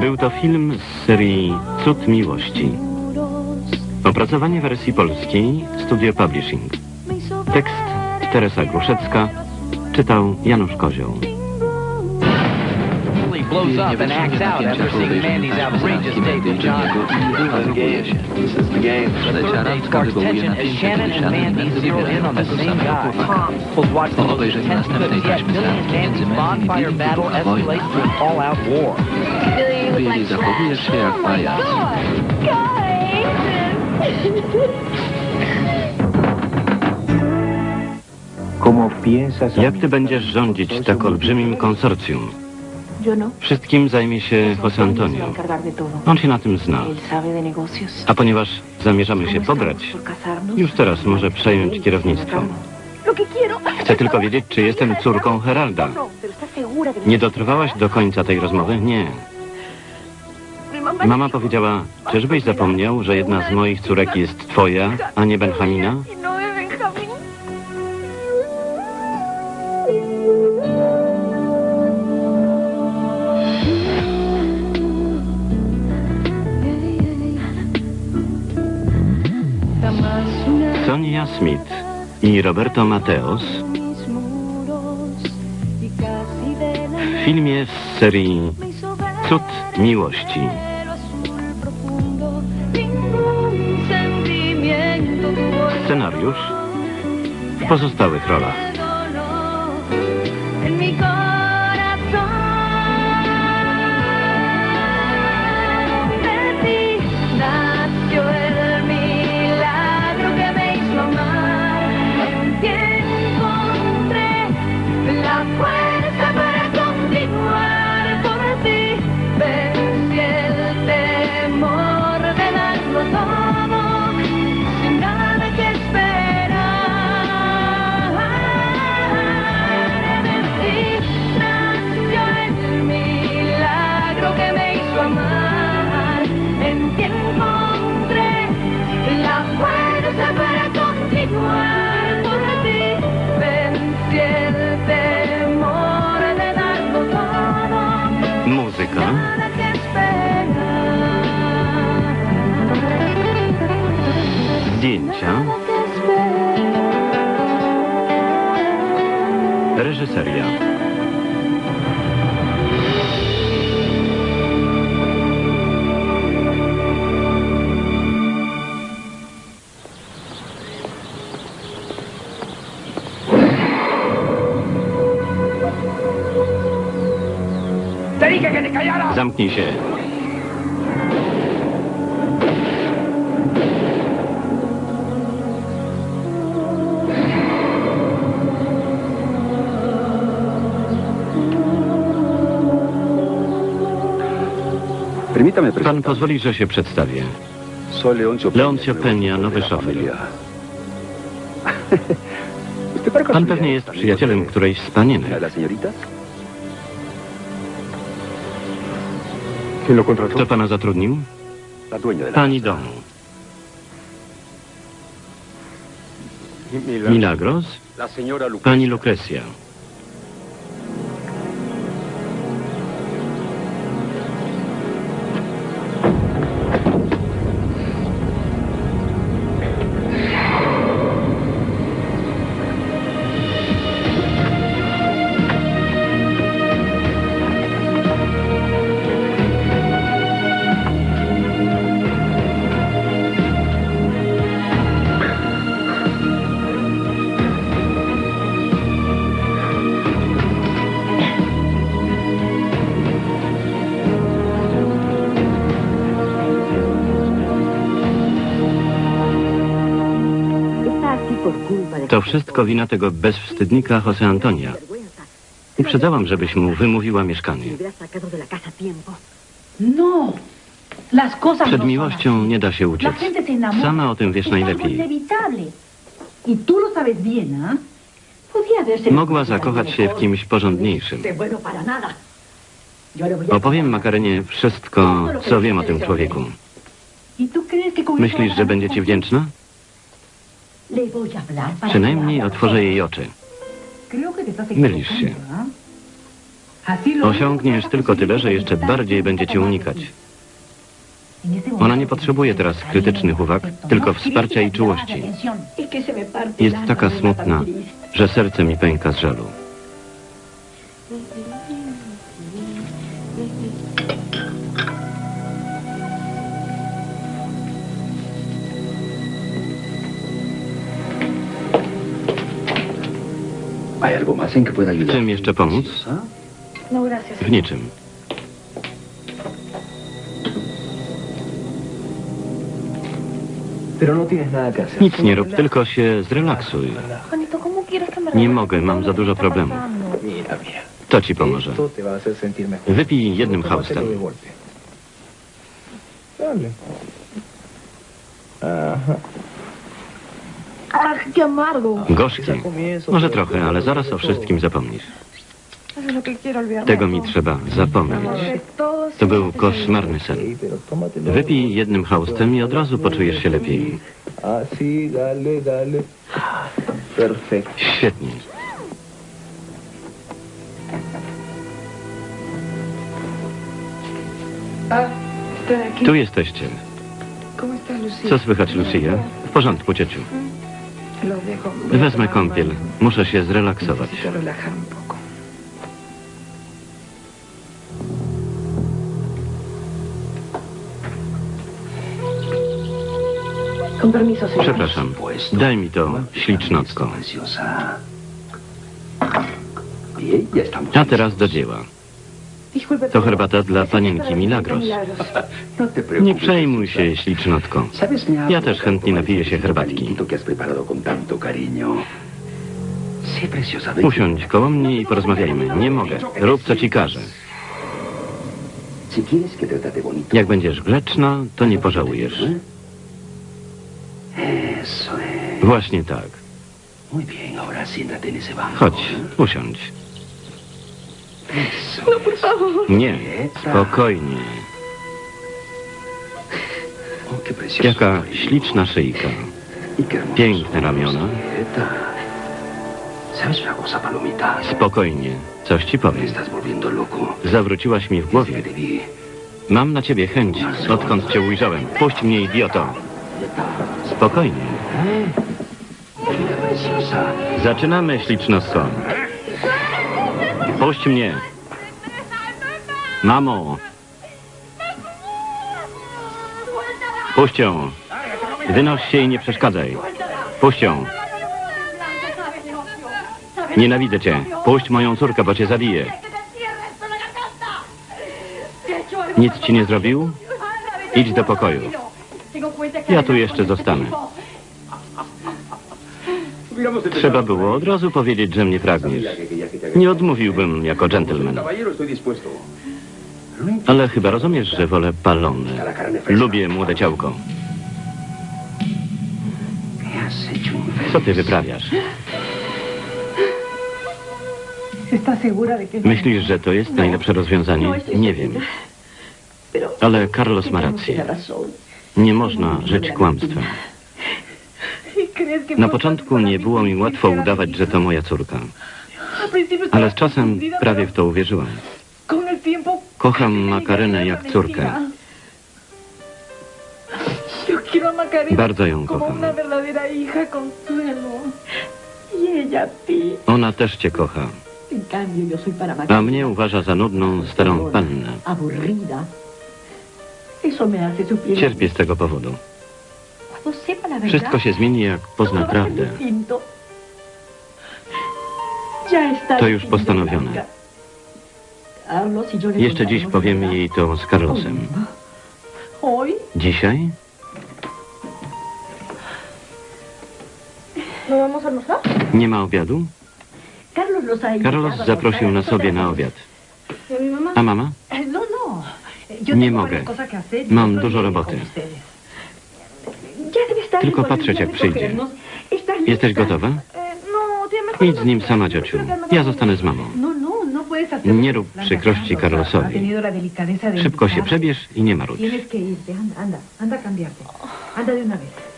Był to film z serii Cud Miłości. Opracowanie wersji polskiej Studio Publishing. Tekst Teresa Gruszecka. Czytał Janusz Kozioł. Blows up and acts out after seeing Mandy's outrageous date with John. This is the game. The third date sparks tension as Shannon and Mandy zero in on the same guy. We'll watch the most tense clips yet. Billy and Mandy's bonfire battle escalates to an all-out war. Billy, zachowujesz się jak pajac. ¿Cómo piensas Jak ty będziesz rządzić tak olbrzymim konsorcjum? No. Wszystkim zajmie się José Antonio. On się na tym zna. A ponieważ zamierzamy się pobrać, już teraz może przejąć kierownictwo. Chcę tylko wiedzieć, czy jestem córką Heralda. No, pero ¿estás segura de Nie dotrwałaś do końca tej rozmowy? Nie. Mama powiedziała, czyżbyś zapomniał, że jedna z moich córek jest twoja, a nie Benjamina? Sonia Smith i Roberto Mateos w filmie z serii Cud Miłości. Scenariusz w pozostałych rolach. Zamknij się. Pan pozwoli, że się przedstawię. Leoncio Peña, nowy szofer. Pan pewnie jest przyjacielem którejś z panienek. Kto pana zatrudnił? Pani domu. Milagros? La señora Lucrecia. To wszystko wina tego bezwstydnika José Antonia. Uprzedzałam, żebyś mu wymówiła mieszkanie. No, las cosas Przed miłością nie da się uciec. Sama o tym wiesz najlepiej. Y ¿ah? Mogła zakochać się w kimś porządniejszym. Opowiem Makarenie wszystko, co wiem o tym człowieku. ¿Y Myślisz, że będzie ci wdzięczna? Przynajmniej otworzę jej oczy. Mylisz się. Osiągniesz tylko tyle, że jeszcze bardziej będzie cię unikać. Ona nie potrzebuje teraz krytycznych uwag, tylko wsparcia i czułości. Jest taka smutna, że serce mi pęka z żalu. ¿Hay algo más en que pueda ayudar? Czym jeszcze pomóc? No. W niczym. No. Nic nie rób, tylko się zrelaksuj. Juanito, ¿cómo quieres que me Nie mogę, mam za dużo problemów. To ci pomoże. Wypij jednym haustem. de golpe. Dale. Ajá. ¡Ah, qué amargo! Gorzki. Może trochę, ale zaraz o wszystkim zapomnisz. Tego mi trzeba zapomnieć. To był koszmarny sen. Wypij jednym haustem i od razu poczujesz się lepiej. Świetnie. Tu jesteście. Co słychać, Lucia? W porządku, ciociu. Wezmę kąpiel. Muszę się zrelaksować. Przepraszam. Daj mi to, ślicznotko. A teraz do dzieła. To herbata dla panienki Milagros. Nie przejmuj się, ślicznotko. Ja też chętnie napiję się herbatki. Usiądź koło mnie i porozmawiajmy. Nie mogę. Rób, co ci każę. Jak będziesz grzeczna, to nie pożałujesz. Właśnie tak. Chodź, ¿eh? Es. Nie, spokojnie. Jaka śliczna szyjka. Piękne ramiona. Spokojnie, coś ci powiem. Zawróciłaś mi w głowie. Mam na ciebie chęć, odkąd cię ujrzałem. Puść mnie, idioto. Spokojnie. Zaczynamy, ślicznostko. Puść mnie. Mamo. Puść ją. Wynoś się i nie przeszkadzaj. Puść ją. Nienawidzę cię. Puść moją córkę, bo cię zabiję. Nic ci nie zrobił? Idź do pokoju. Ja tu jeszcze zostanę. Trzeba było od razu powiedzieć, że mnie pragniesz. Nie odmówiłbym jako dżentelmen. Ale chyba rozumiesz, że wolę palone. Lubię młode ciałko. Co ty wyprawiasz? ¿Estás segura de que es Myślisz, że to jest najlepsze rozwiązanie? Nie wiem. Ale Carlos ma rację. Nie można żyć kłamstwem. ¿Y crees que Na początku nie było mi łatwo udawać, że to moja córka. Ale z czasem prawie w to uwierzyłam. Kocham Makarenę jak córkę. Bardzo ją kocham. Ona też cię kocha, a mnie uważa za nudną, starą pannę. Cierpię z tego powodu. Wszystko się zmieni, jak pozna prawdę. To już postanowione. Jeszcze dziś powiemy jej to z Carlosem. Dzisiaj? Nie ma obiadu? Carlos zaprosił na sobie na obiad. ¿Y a mama? Nie mogę. Mam dużo roboty. Tylko patrzeć, jak przyjdzie. recogernos. ¿Estás Jesteś gotowa? Idź z nim sama, ciociu. Ja zostanę z mamą. No, no, no Nie rób przykrości Carlos Carlosowi. Szybko się przebierz i nie marudź. Tienes que irte, anda, anda, anda a cambiarte. Anda de una vez.